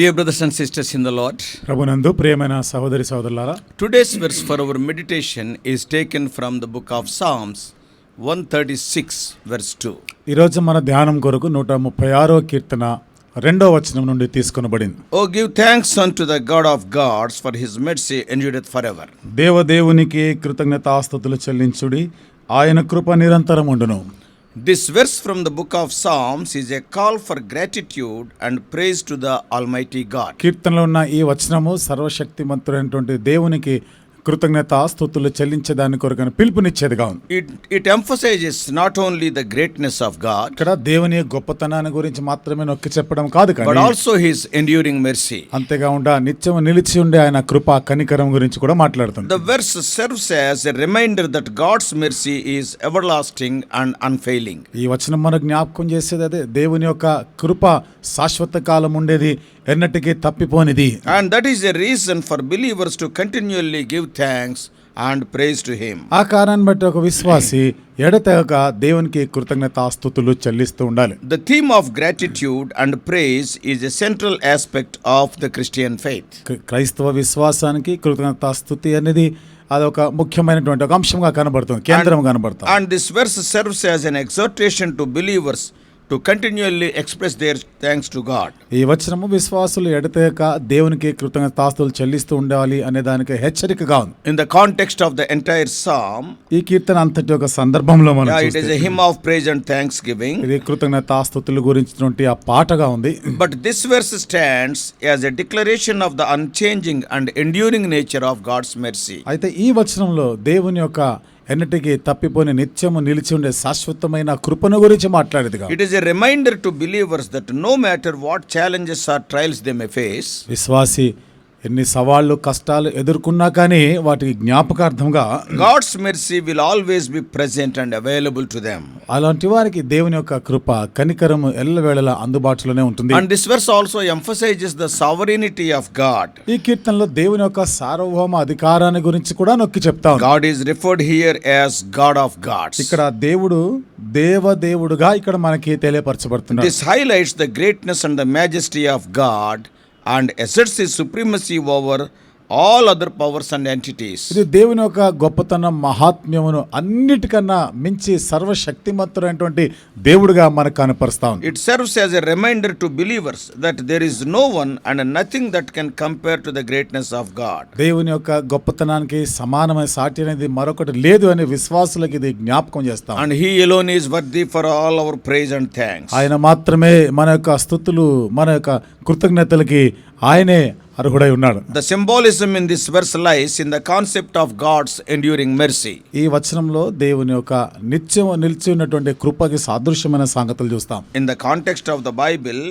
Dear brothers and sisters in the Lord, ప్రభునందు ప్రియమైన సహోదరి సహోదరులారా today's verse for our meditation is taken from the book of Psalms 136, verse 2. ఈరోజు మన ధ్యానం కొరకు నూట ముప్పై ఆరో కీర్తన రెండో వచనం నుండి తీసుకొనబడింది Oh, give thanks unto the God of gods, for his mercy endureth forever. దేవదేవునికి కృతజ్ఞతాస్తుతులు చెల్లించుడి ఆయన కృప నిరంతరం ఉండును this verse from the book of Psalms is a call for gratitude and praise to the Almighty God కీర్తనలో ఉన్న ఈ వచనము సర్వశక్తిమంతుడైనటువంటి దేవునికి కృతజ్ఞత స్థుతులు చెల్లించేదాని కొరకని పిలుపునిచ్చేదిగా ఉంది It, it emphasizes not only the greatness of God, ఇక్కడ దేవుని గొప్పతనాన్ని గురించి మాత్రమే నొక్కి చెప్పడం కాదు but కానీ also his enduring mercy. అంతేకాకుండా నిత్యం నిలిచి ఉండే ఆయన కృప కనికరం గురించి కూడా మాట్లాడుతుంది The verse serves as a reminder that God's mercy is everlasting and unfailing. ఈ వచనం మనకు జ్ఞాపకం చేసేది అదే దేవుని యొక్క కృప శాశ్వత కాలం ఉండేది ఎన్నటికీ తప్పిపోనిది. And that is the reason for believers to continually give thanks and praise to him ఆ కారణం బట్టి ఒక విశ్వాసి ఎడతెగక దేవునికి కృతజ్ఞత ఆస్తుతులు చెల్లిస్తూ ఉండాలి. The theme of gratitude and praise is a central aspect of the Christian faith క్రైస్తవ విశ్వాసానికి కృతజ్ఞత స్థుతి అనేది అదొక ముఖ్యమైనటువంటి ఒక అంశంగా కనబడుతుంది కేంద్రం కనబడుతుంది. And this verse serves as an exhortation to believers to continually express their thanks to God. ఈ వచనము విశ్వాసులు ఎడతెగక దేవునికి కృతజ్ఞతాస్తులు చెల్లిస్తూ ఉండాలి అనే దానికి హెచ్చరికగా ఉంది In the context of the entire psalm, ఈ కీర్తన అంతటి ఒక సందర్భంలో మనం is చూస్తే a hymn of praise and thanksgiving. ఇది కృతజ్ఞతాస్తుతుల గురించినటువంటి ఆ పాటగా ఉంది But this verse stands as a declaration of the unchanging and enduring nature of God's mercy. అయితే ఈ వచనంలో దేవుని యొక్క ఎన్నటికీ తప్పిపోయిన నిత్యము నిలిచి ఉండే శాశ్వతమైన కృపను గురించి మాట్లాడేది it is a reminder to believers that no matter what challenges or trials they may face విశ్వాసి ఎన్ని సవాళ్ళు కష్టాలు ఎదుర్కొన్నా కానీ వాటికి జ్ఞాపకార్థంగా God's mercy will always be present and available to them అలాంటి వారికి దేవుని యొక్క కృప కనికరము ఎల్లవేళలా అందుబాటులోనే ఉంటుంది. And this verse also emphasizes the sovereignty of God ఈ కీర్తనలో దేవుని యొక్క సార్వభౌమ అధికారాన్ని గురించి కూడా నొక్కి చెప్తాం God is referred here as God of gods ఇక్కడ దేవుడు దేవ దేవుడుగా ఇక్కడ మనకి తెలియపరచబడుతుంది this highlights the greatness and the majesty of God and asserts his supremacy over all other powers and entities ఇది దేవుని యొక్క గొప్పతనం మహాత్మ్యమును అన్నిటికన్నా మించి సర్వశక్తిమంతుడైనటువంటి దేవుడిగా మనకు కనపరుస్తా ఉంది. It serves as a reminder to believers that there is no one and nothing that can compare to the greatness of God దేవుని యొక్క గొప్పతనానికి సమానమైన సాటి అనేది మరొకటి లేదు అనే విశ్వాసులకు ఇది జ్ఞాపకం చేస్తాం and he alone is worthy for all our praise and thanks ఆయన మాత్రమే మన యొక్క స్థుతులు మన యొక్క కృతజ్ఞతలకి ఆయనే అర్హుడై ఉన్నాడు. The symbolism in this verse lies in the concept of God's enduring mercy ఈ వచనంలో దేవుని యొక్క నిత్యం నిలిచి ఉన్నటువంటి కృపకి సాదృశ్యమైన సంగతులు చూస్తాం. In the context of the Bible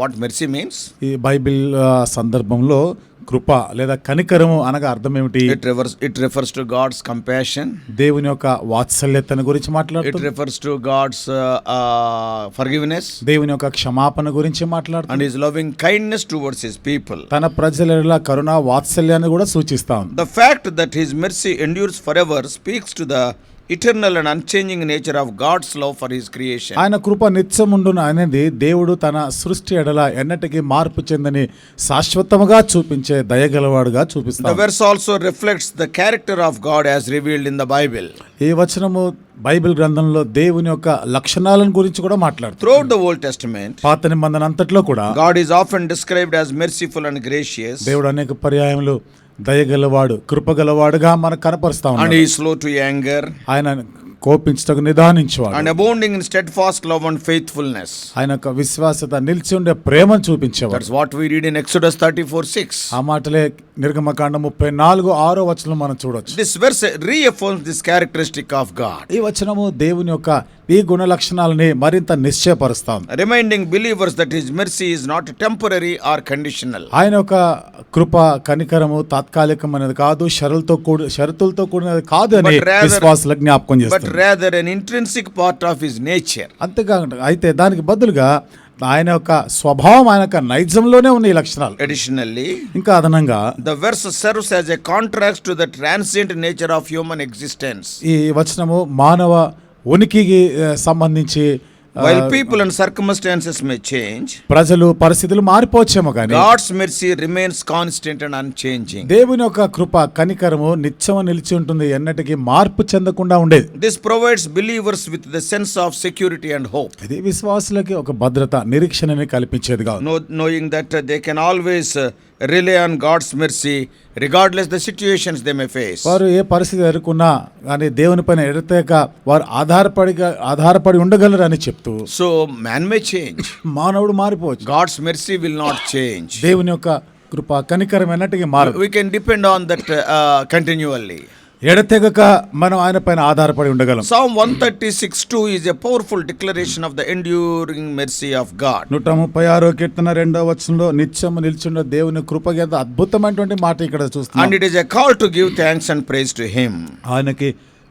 what mercy means ఈ బైబిల్ uh, సందర్భంలో కృప లేదా కనికరము అనగా అర్థం ఏమిటి it refers it refers to God's compassion దేవుని యొక్క వాత్సల్యతను గురించి మాట్లాడు it refers to God's forgiveness దేవుని యొక్క క్షమాపణ గురించి మాట్లాడు and is loving kindness towards his people తన ప్రజల కరుణ వాత్సల్యాన్ని కూడా సూచిస్తాం the fact that his mercy endures for ever speaks to the eternal and unchanging nature of God's love for His creation. ఆయన కృప నిత్యముండును అనేది దేవుడు తన సృష్టి ఎడల ఎన్నటికీ మార్పు చెందని శాశ్వతముగా చూపించే దయగలవాడుగా The చూపిస్తాడు verse also reflects the character of God as revealed in the Bible. ఈ వచనము బైబిల్ గ్రంథంలో దేవుని యొక్క లక్షణాలను గురించి కూడా మాట్లాడుతుంది Throughout the Old Testament, పాత నిబంధన అంతట్లో కూడా God is often described as merciful and gracious, దేవుడు అనేక పర్యాయములు దయగలవాడు కృపగలవాడుగా మనకు కనపరుస్తా is slow to anger, ఆయన కోపించటకు నిదానించేవాడు. And abounding in steadfast love and faithfulness ఆయన ఒక విశ్వాసత నిలిచి ఉండే ప్రేమ చూపించేవాడు. That's what we read in Exodus 34 6 ఆ మాటలే నిర్గమకాండ 34 ఆరో వచనం మనం చూడొచ్చు. This verse reaffirms this characteristic of God ఈ వచనము దేవుని యొక్క ఈ గుణ లక్షణాలని మరింత నిశ్చయపరుస్తాం. Reminding believers that his mercy is not temporary or conditional ఆయన ఒక కృప కనికరము తాత్కాలికమైనది కాదు షరతులతో కూడి షరతులతో కూడినది కాదు అని విశ్వాసులకు జ్ఞాపకం చేస్తారు rather an intrinsic part of his nature అంతేకాకుండా అయితే దానికి బదులుగా ఆయన యొక్క స్వభావం ఆయన యొక్క నైజంలోనే ఉన్న ఈ లక్షణాలు. ఎడిషనల్లీ ఇంకా అదనంగా the verse serve as a contrast to the transient nature of human existence ఈ వచనము మానవ ఉనికికి సంబంధించి While people and circumstances may change, ప్రజలు పరిస్థితులు మారిపోవచ్చేమో కానీ God's mercy remains constant and unchanging. దేవుని యొక్క కృప కనికరము నిత్యము నిలిచి ఉంటుంది ఎన్నటికీ మార్పు చెందకుండా ఉండేది This provides believers with the sense of security and hope, ఇది విశ్వాసులకి ఒక భద్రత నిరీక్షణని కల్పించేదిగా ఉంది. know- knowing that uh, they can always uh, rely regardless the situations they may face వారు ఏ పరిస్థితి ఎదుర్కొన్నా కానీ దేవుని పైన ఎడతాక వారు ఆధారపడి ఆధారపడి ఉండగలరు అని చెప్తూ సో మ్యాన్ మే చేంజ్ మానవుడు మారిపోవచ్చు. God's mercy will not change దేవుని యొక్క కృప కనికరమైనట్టుగా మారు we can depend on that continually ఎడతెగక మనం ఆయన పైన ఆధారపడి ఉండగలం. Psalm one thirty six two is a powerful declaration of the enduring mercy of God నూట ముప్పై ఆరో కీర్తన రెండో వచనంలో నిత్యం నిల్చున్న దేవుని కృపగేత అద్భుతమైనటువంటి మాట ఇక్కడ చూస్తాం and it is a call to give thanks and praise to him ఆయనకి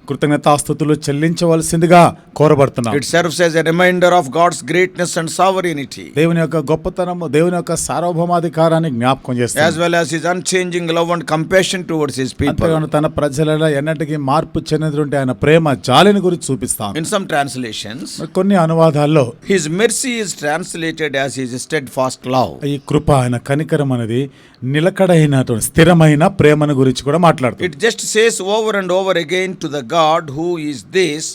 కృతజ్ఞతాస్థుతులు చెల్లించవలసిందిగా కోరబడుతున్నారు it serves reminder of God's greatness and sovereignty దేవుని యొక్క గొప్పతనము దేవుని యొక్క సార్వభౌమాధికారాన్ని జ్ఞాపకం చేస్తుంది. As well as his unchanging love and compassion towards his people తన ప్రజలలో ఎన్నటికి మార్పు చెందుతుంటే ఆయన ప్రేమ జాలిని గురించి చూపిస్తాం. ఇన్ సమ్ ట్రాన్స్లేషన్స్ కొన్ని అనువాదాల్లో his mercy is translated as his steadfast love ఈ కృప ఆయన కనికరం అనేది నిలకడైన స్థిరమైన ప్రేమను గురించి కూడా మాట్లాడుతుంది. It just says over and over again to the గా God who is this,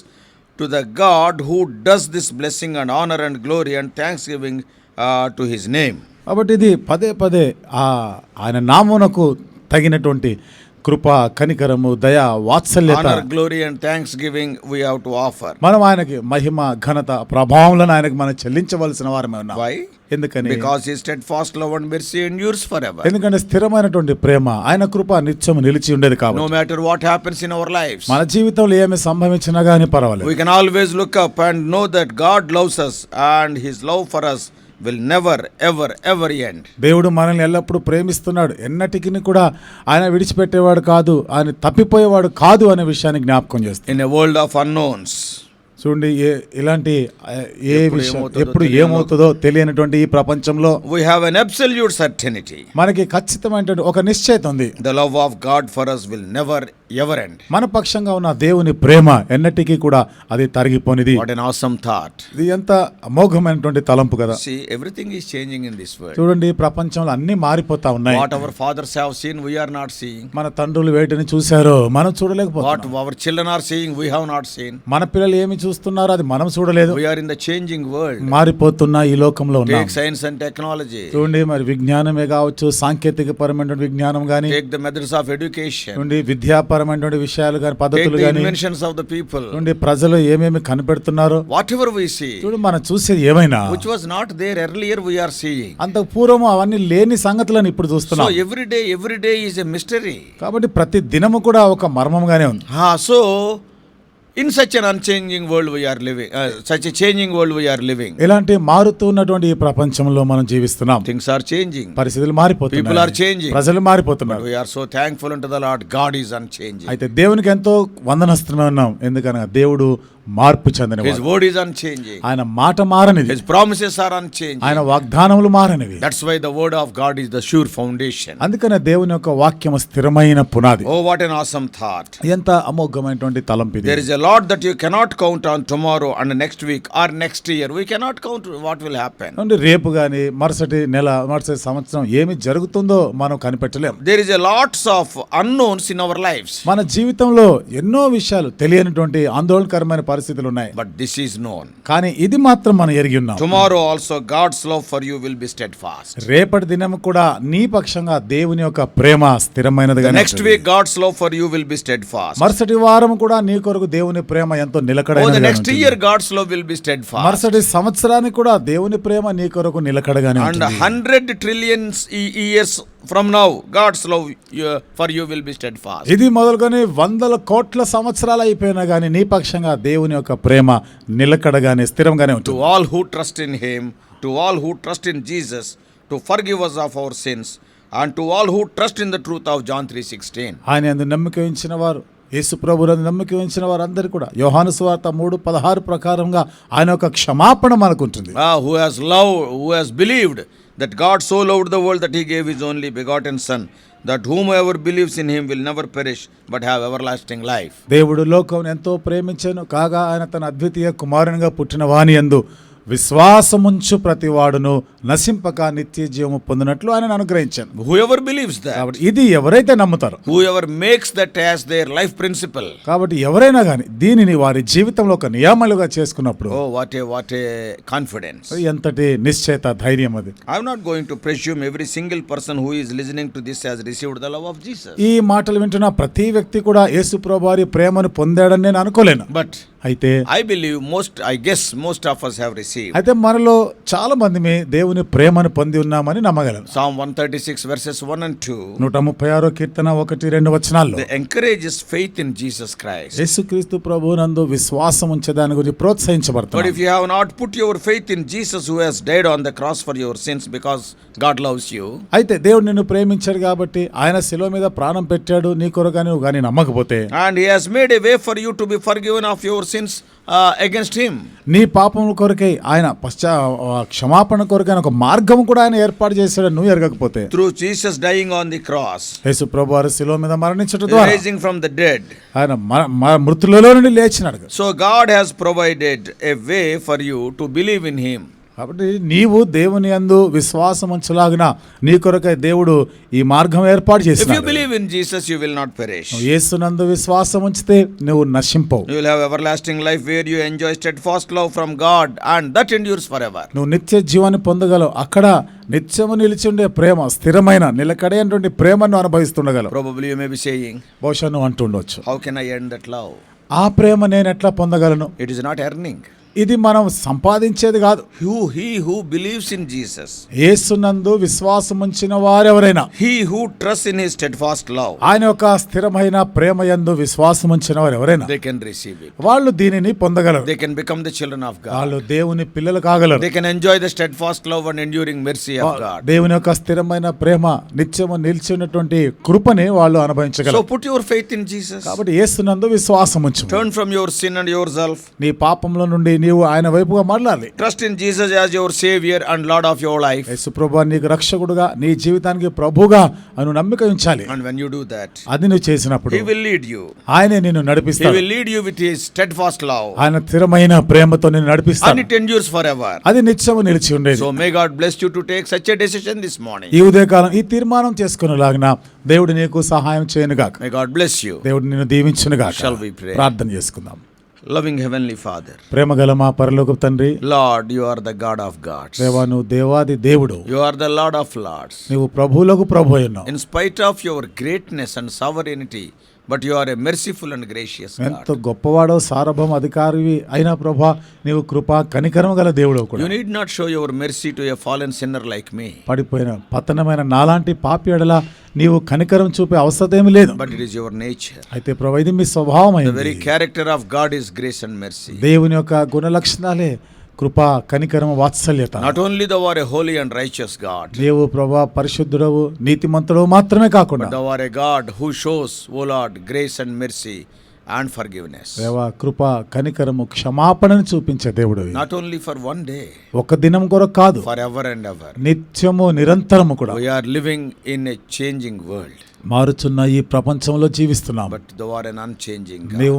to the God who does this blessing and honor and glory and thanksgiving uh, to His name. కాబట్టి ఇది పదే పదే ఆ ఆయన నామునకు తగినటువంటి కృప కనికరము దయ వాత్సల్యత. Glory and thanksgiving we have to offer మనం ఆయనకి మహిమ ఘనత ప్రభావములను ఆయనకి మనం చెల్లించవలసిన వారమే ఉన్నాం. ఎందుకని? Because he steadfast love and mercy and yours forever ఎందుకంటే స్థిరమైనటువంటి ప్రేమ ఆయన కృప నిత్యం నిలిచి ఉండేది కాబట్టి. Matter what happens in our life మన జీవితంలో ఏమి సంభవించినా గానీ పర్వాలేదు. We can always look up and know that God loves us and his love for us will never, ever, ever end. దేవుడు మనల్ని ఎల్లప్పుడూ ప్రేమిస్తున్నాడు. ఎన్నటికి కూడా ఆయన విడిచిపెట్టేవాడు కాదు ఆయన తప్పిపోయేవాడు కాదు అనే విషయాన్ని జ్ఞాపకం చేస్తాడు In a world of unknowns, చూడండి ఏ ఇలాంటి ఏ విషయం ఎప్పుడు ఏమవుతుందో తెలియనటువంటి ఈ ప్రపంచంలో we have an absolute certainty. మనకి ఖచ్చితమైనటువంటి ఒక నిశ్చయిత ఉంది. The love of God for us will never, ఎవరండి? మన పక్షంగా ఉన్న దేవుని ప్రేమ ఎన్నటికీ కూడా అది తరిగిపోనిది. థాట్ ఇది ఎంత అమోఘమైనటువంటి తలంపు కదా. Everything is changing in this world చూడండి ప్రపంచంలో అన్ని మారిపోతా ఉన్నాయి. Our fathers have seen we are not seeing మన తండ్రులు వేటిని చూశారు మనం చూడలేకపోతే what our children are seeing we have not seen మన పిల్లలు ఏమి చూస్తున్నారు అది మనం చూడలేదు. We are in the world మారిపోతున్న ఈ లోకంలో ఉన్నాం. సైన్స్ అండ్ టెక్నాలజీ చూడండి మరి విజ్ఞానమే కావచ్చు సాంకేతిక పరమైనటువంటి విజ్ఞానం గానీ. Take the methods of education చూడండి విద్యాపర ప్రకారమైనటువంటి విషయాలు కానీ పద్ధతులు కానీ ఆఫ్ ద పీపుల్ నుండి ప్రజలు ఏమేమి కనిపెడుతున్నారు వాట్ ఎవర్ వి సీ చూడు మనం చూసేది ఏమైనా. Which was not there earlier we are seeing అంత పూర్వం అవన్నీ లేని సంగతులను ఇప్పుడు చూస్తున్నాం. Every day is a mystery కాబట్టి ప్రతి దినము కూడా ఒక మర్మంగానే ఉంది. So in such an unchanging world we are living such changing world we are living ఇలాంటి మారుతున్నటువంటి ఈ ప్రపంచంలో మనం జీవిస్తున్నాం. థింగ్స్ ఆర్ చేంజింగ్ పరిస్థితులు మారిపోతుంది పీపుల్ ఆర్ చేంజింగ్ ప్రజలు మారిపోతున్నారు. We are so thankful the lot God is unchanged అయితే దేవునికి ఎంతో వందనస్తున్నాం ఎందుకనగా దేవుడు మార్పు చెందిన హిస్ వర్డ్ ఇస్ ఆయన మాట మారనిది. హిస్ ప్రామిసెస్ ఆర్ అన్చేంజింగ్ ఆయన వాగ్దానములు మారనివి. That's why the word of God is the sure foundation అందుకనే దేవుని యొక్క వాక్యము స్థిరమైన పునాది. Oh what an awesome thought ఎంత అమోఘమైనటువంటి తలంపి there is a lot that you cannot count on tomorrow and next week or next year we cannot count what will happen అంటే రేపు గాని మరుసటి నెల మరుసటి సంవత్సరం ఏమి జరుగుతుందో మనం కనిపెట్టలేము there is a lots of unknowns in our life మన జీవితంలో ఎన్నో విషయాలు తెలియనిటువంటి ఆందోళనకరమైన పరిస్థితులు ఉన్నాయి బట్ దిస్ ఈస్ నోన్ కానీ ఇది మాత్రం మనం ఎరిగి ఉన్నాం. Tomorrow also God's love for you will be steadfast రేపటి దినం కూడా నీ పక్షంగా దేవుని యొక్క ప్రేమ స్థిరమైనది next week God's love for you will be steadfast మరుసటి వారం కూడా నీ కొరకు దేవుని ప్రేమ ఎంతో నిలకడ next year God's love will be steadfast మరుసటి సంవత్సరానికి కూడా దేవుని ప్రేమ నీ కొరకు నిలకడగానే and hundred trillions years from now God's love for you will be steadfast ఇది మొదలుకొని వందల కోట్ల సంవత్సరాలు అయిపోయినా కానీ నిపక్షంగా దేవుని యొక్క ప్రేమ నిలకడగానే స్థిరంగానే ఉంటుంది. To all who trust in him to all who trust in Jesus to forgive us of our sins and to all who trust in the truth of John three sixteen ఆయన అందు నమ్మిక ఉంచిన వారు యేసు ప్రభులను నమ్మకం ఉంచిన వారందరూ కూడా యోహాను స్వార్త మూడు పదహారు ప్రకారంగా ఆయన ఒక క్షమాపణ మనకు ఉంటుంది. Who has love who has believed that God so loved the world that he gave his only begotten Son, that whomever believes in him will never perish but have everlasting life. దేవుడు లోకం ఎంతో ప్రేమించను కాగా ఆయన తన అద్వితీయ కుమారునిగా పుట్టిన వాని యందు విశ్వాసముంచు ప్రతి ప్రతివాడును నశింపక నిత్య జీవము పొందినట్లు ఆయన అనుగ్రహించాను. హూ ఎవర్ బిలీవ్స్ ఇది ఎవరైతే నమ్ముతారు whoever makes that as their life principle కాబట్టి ఎవరైనా గాని దీనిని వారి జీవితంలో ఒక నియామాలుగా చేసుకున్నప్పుడు what a what a confidence ఎంతటి నిశ్చయత ధైర్యం అది. I not going to presume every single person who is listening to this has received the love of Jesus ఈ మాటలు వింటున్న ప్రతి వ్యక్తి కూడా యేసు ప్రభువారి ప్రేమను పొందాడని నేను అనుకోలేను. బట్ అయితే I believe most I guess most of us have receive అయితే మనలో చాలా మంది దేవుని ప్రేమను పొంది ఉన్నామని నమ్మగలం psalm one thirty six verses one and two నూట ముప్పై ఆరో కీర్తన ఒకటి రెండు వచనాలు encourage faith in Jesus Christ యేసు క్రీస్తు ప్రభు నందు విశ్వాసం ఉంచేదాని గురించి ప్రోత్సహించబడుతుంది if you have put your faith in Jesus who died on the cross for your sins because God loves you అయితే దేవుడు నిన్ను ప్రేమించాడు కాబట్టి ఆయన శిలో మీద ప్రాణం పెట్టాడు నీ కొరగా నువ్వు కానీ నమ్మకపోతే and he has made a way for you to be forgiven of your sins against him నీ పాపం కొరకై ఆయన పశ్చా క్షమాపణ కొరకైన ఒక మార్గం కూడా ఆయన ఏర్పాటు చేశాడు నువ్వు ఎరగకపోతే. Through Jesus dying on the cross యేసు ప్రభువు వారి శిలువ మీద మరణించడం ద్వారా రైజింగ్ ఫ్రమ్ ద డెడ్ ఆయన మృతులలో నుండి లేచినాడు. So God has provided a way for you to believe in him కాబట్టి నీవు దేవుని అందు విశ్వాసం ఉంచలాగిన నీ కొరకై దేవుడు ఈ మార్గం ఏర్పాటు చేసి believe in you will not perish యేసు నందు విశ్వాసం ఉంచితే నువ్వు నశింపు you have everlasting life where you enjoy steadfast love from God and that endures forever నువ్వు నిత్య జీవాన్ని పొందగలవు. అక్కడ నిత్యము నిలిచి ఉండే ప్రేమ స్థిరమైన నిలకడేటువంటి ప్రేమను అనుభవిస్తుండగలవు. ప్రాబబ్లీ యు మే బి అంటుండొచ్చు. హౌ కెన్ ఐ ఆ ప్రేమ నేను ఎట్లా పొందగలను? ఇట్ ఇస్ నాట్ ఎర్నింగ్ ఇది మనం సంపాదించేది కాదు. Who he who believes in Jesus యేసునందు విశ్వాసం ఉంచిన వారెవరైనా he who trust in his steadfast love ఆయన యొక్క స్థిరమైన ప్రేమ యందు విశ్వాసం ఉంచిన వారు ఎవరైనా దే కెన్ రిసీవ్ వాళ్ళు దీనిని పొందగలరు. They can become the children of God వాళ్ళు దేవుని పిల్లలు కాగలరు. They can enjoy the steadfast love and enduring mercy of God దేవుని యొక్క స్థిరమైన ప్రేమ నిత్యము నిలిచినటువంటి కృపని వాళ్ళు అనుభవించగలరు. So put your faith in Jesus కాబట్టి యేసునందు విశ్వాసం ఉంచు. Turn from your sin and yourself నీ పాపముల నుండి నీవు ఆయన వైపుగా మారాలి trust in Jesus as your saviour and lord of your life యేసు ప్రభు నీకు రక్షకుడుగా నీ జీవితానికి ప్రభుగా అను నమ్మిక ఉంచాలి. And when you do that అది నువ్వు చేసినప్పుడు హి విల్ లీడ్ యు ఆయనే నిన్ను నడిపిస్తాడు. He will lead you with his steadfast love ఆయన స్థిరమైన ప్రేమతో నిన్ను నడిపిస్తాడు. And it endures for ever అది నిత్యము నిలిచి ఉండేది. So may God bless you to take such a decision this morning ఈ ఉదయకాలం ఈ తీర్మానం చేసుకునేలాగిన దేవుడు నీకు సహాయం చేయనుగాక. మే గాడ్ బ్లెస్ యు దేవుడు నిన్ను దీవించునుగాక. షల్ వి ప్రార్థన చేసుకుందాం. Loving Heavenly Father, ప్రేమ గల మా పరలోక తండ్రి Lord, you are the God of gods. దేవా నువ్వు దేవాది దేవుడు You are the Lord of lords. నువ్వు ప్రభువులకు ప్రభు అయి ఉన్నావు In spite of your greatness and but you are a merciful and gracious ఎంత గొప్పవాడో సారభం అధికారి అయినా ప్రభా నీవు కృపా కనికరం గల దేవుడు you need not show your mercy to a fallen sinner like me పడిపోయిన పతనమైన నాలాంటి పాపిడల నీవు కనికరం చూపే అవసరం ఏమి లేదు. But it is your nature అయితే ప్రభా ఇది మీ స్వభావం the very character of God is grace and mercy దేవుని యొక్క గుణ లక్షణాలే కృపా కనికరం వాత్సల్యత. Not only thou art a holy and righteous God దేవు ప్రభా పరిశుద్ధుడవు నీతిమంతుడవు మాత్రమే కాకుండా. Thou art a God who shows oh lord grace and mercy and forgiveness దేవ కృప కనికరము క్షమాపణను చూపించే దేవుడు not only for one day ఒక దినం కొరకు కాదు. ఫర్ ఎవర్ అండ్ ఎవర్ నిత్యము నిరంతరము కూడా. We are living in a changing world మారుతున్న ఈ ప్రపంచంలో జీవిస్తున్నాం. బట్ ద వార్ ఎన్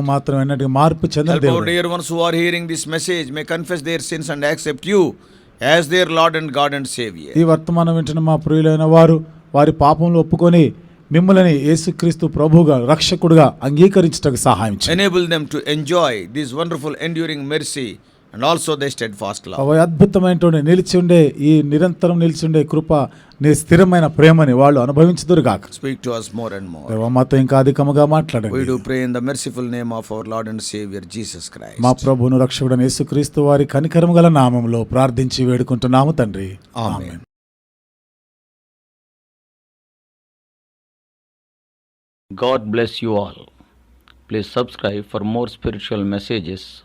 మాత్రం మార్పు చెందలేదు dear ones who are this message may confess their sins and accept you as their lord and God and saviour ఈ వర్తమానం వింటున్న మా ప్రియులైన వారు వారి పాపంలో ఒప్పుకొని మిమ్మల్ని యేసుక్రీస్తు ప్రభుగా రక్షకుడుగా అంగీకరించడానికి సహాయం enable them to enjoy this wonderful enduring mercy and also they steadfast love అద్భుతమైనటువంటి నిలిచి ఉండే ఈ నిరంతరం నిలిచి ఉండే కృప నీ స్థిరమైన ప్రేమని వాళ్ళు అనుభవించదురు గాక. Speak to us more and more మాతో ఇంకా అధికముగా మాట్లాడు we do the merciful name of our lord and saviour Jesus Christ మా ప్రభువును రక్షకుడు యేసుక్రీస్తు వారి కనికరము గల నామంలో ప్రార్థించి వేడుకుంటున్నాము తండ్రి. Amen. God bless you all please subscribe for more spiritual messages